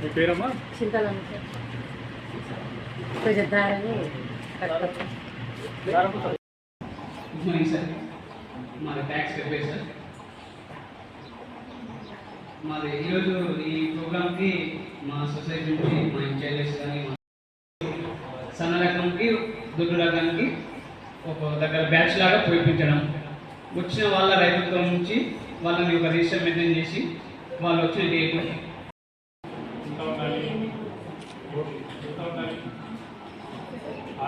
మీ పేరమ్మా చింతలు కొంచెం గుడ్ మార్నింగ్ సార్ మాది ట్యాక్స్ రిపేర్ సార్ మాది ఈరోజు ఈ ప్రోగ్రామ్కి మా సొసైటీ నుంచి మా ఇన్ఛార్జెస్ కానీ మా సన్న రకంకి దొడ్డు రకానికి ఒక దగ్గర బ్యాచ్ లాగా చూపించడం వచ్చిన వాళ్ళ రైతులతో నుంచి వాళ్ళని ఒక రిజిస్టర్ మెయింటైన్ చేసి వాళ్ళు వచ్చిన డేట్ ఎంత ఉండాలి ఎంత ఉండాలి ఆరు గంటలకు ఉండాలా? తర్వాత ఎంత ఉండాలి?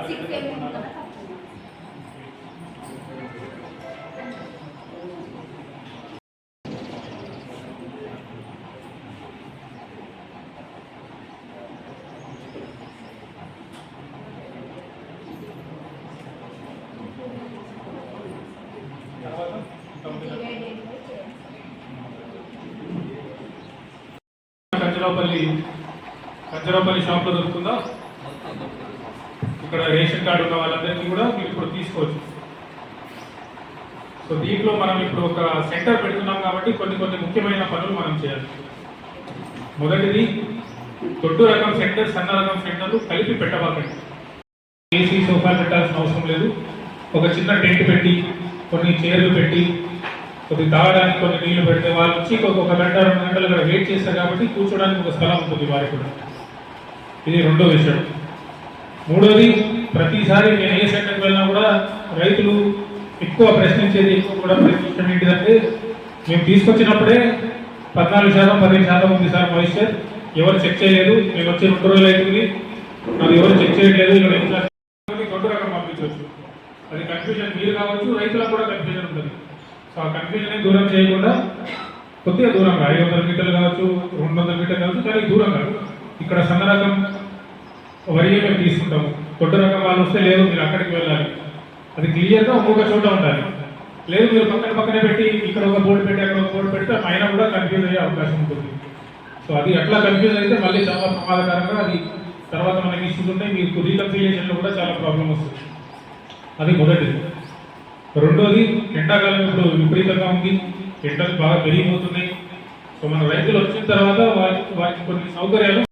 కంచరాపల్లి కంచరాపల్లి షాప్లో దొరుకుతుందా? ఇక్కడ రేషన్ కార్డు ఉన్న వాళ్ళందరికీ కూడా మీరు ఇప్పుడు తీసుకోవచ్చు. సో దీంట్లో మనం ఇప్పుడు ఒక సెంటర్ పెడుతున్నాం కాబట్టి కొన్ని కొన్ని ముఖ్యమైన పనులు మనం చేయాలి. మొదటిది దొడ్డు రకం సెంటర్ సన్న రకం సెంటర్లు కలిపి పెట్టబాకండి. ఏసీ సోఫా పెట్టాల్సిన అవసరం లేదు. ఒక చిన్న టెంట్ పెట్టి కొన్ని చైర్లు పెట్టి కొద్ది తాగడానికి కొన్ని నీళ్ళు పెడితే వాళ్ళు వచ్చి ఒక ఒక గంట రెండు గంటలు ఇక్కడ వెయిట్ చేస్తారు కాబట్టి కూర్చోడానికి ఒక స్థలం ఉంటుంది వారికి కూడా. ఇది రెండో విషయం. మూడోది ప్రతిసారి నేను ఏ సెక్టర్కి వెళ్ళినా కూడా రైతులు ఎక్కువ ప్రశ్నించేది ఎక్కువ కూడా ప్రశ్నించడం ఏంటిదంటే మేము తీసుకొచ్చినప్పుడే పద్నాలుగు శాతం పదిహేను శాతం ఉంది సార్ మాయిశ్చర్ ఎవరు చెక్ చేయలేదు. మేము వచ్చి రెండు రోజులు అవుతుంది నాకు ఎవరు చెక్ చేయట్లేదు. ఇక్కడ ఎంత దొడ్డు రకం పంపించవచ్చు. అది కన్ఫ్యూజన్ మీరు కావచ్చు రైతులకు కూడా కన్ఫ్యూజన్ ఉంటుంది. సో ఆ కన్ఫ్యూజన్ దూరం చేయకుండా కొద్దిగా దూరంగా ఐదు వందల మీటర్లు కావచ్చు రెండు వందల మీటర్లు కావచ్చు కానీ దూరంగా ఇక్కడ సన్న రకం వరియే మేము తీసుకుంటాము. దొడ్డు రకం వాళ్ళు వస్తే లేదు మీరు అక్కడికి వెళ్ళాలి. అది క్లియర్గా ఒక్కొక్క చోట ఉండాలి. లేదు మీరు పక్కన పక్కనే పెట్టి ఇక్కడ ఒక బోర్డు పెట్టి అక్కడ ఒక బోర్డు పెడితే అయినా కూడా కన్ఫ్యూజ్ అయ్యే అవకాశం ఉంటుంది. సో అది అట్లా కన్ఫ్యూజ్ అయితే మళ్ళీ చాలా ప్రమాదకరంగా అది తర్వాత మనకి ఇష్యూస్ ఉంటాయి మీకు రీకన్సిలియేషన్లో కూడా చాలా ప్రాబ్లం వస్తుంది. అది మొదటిది. రెండోది ఎండాకాలం ఇప్పుడు విపరీతంగా ఉంది. ఎండలు బాగా పెరిగిపోతున్నాయి. సో మన రైతులు వచ్చిన తర్వాత వారికి వారికి కొన్ని సౌకర్యాలు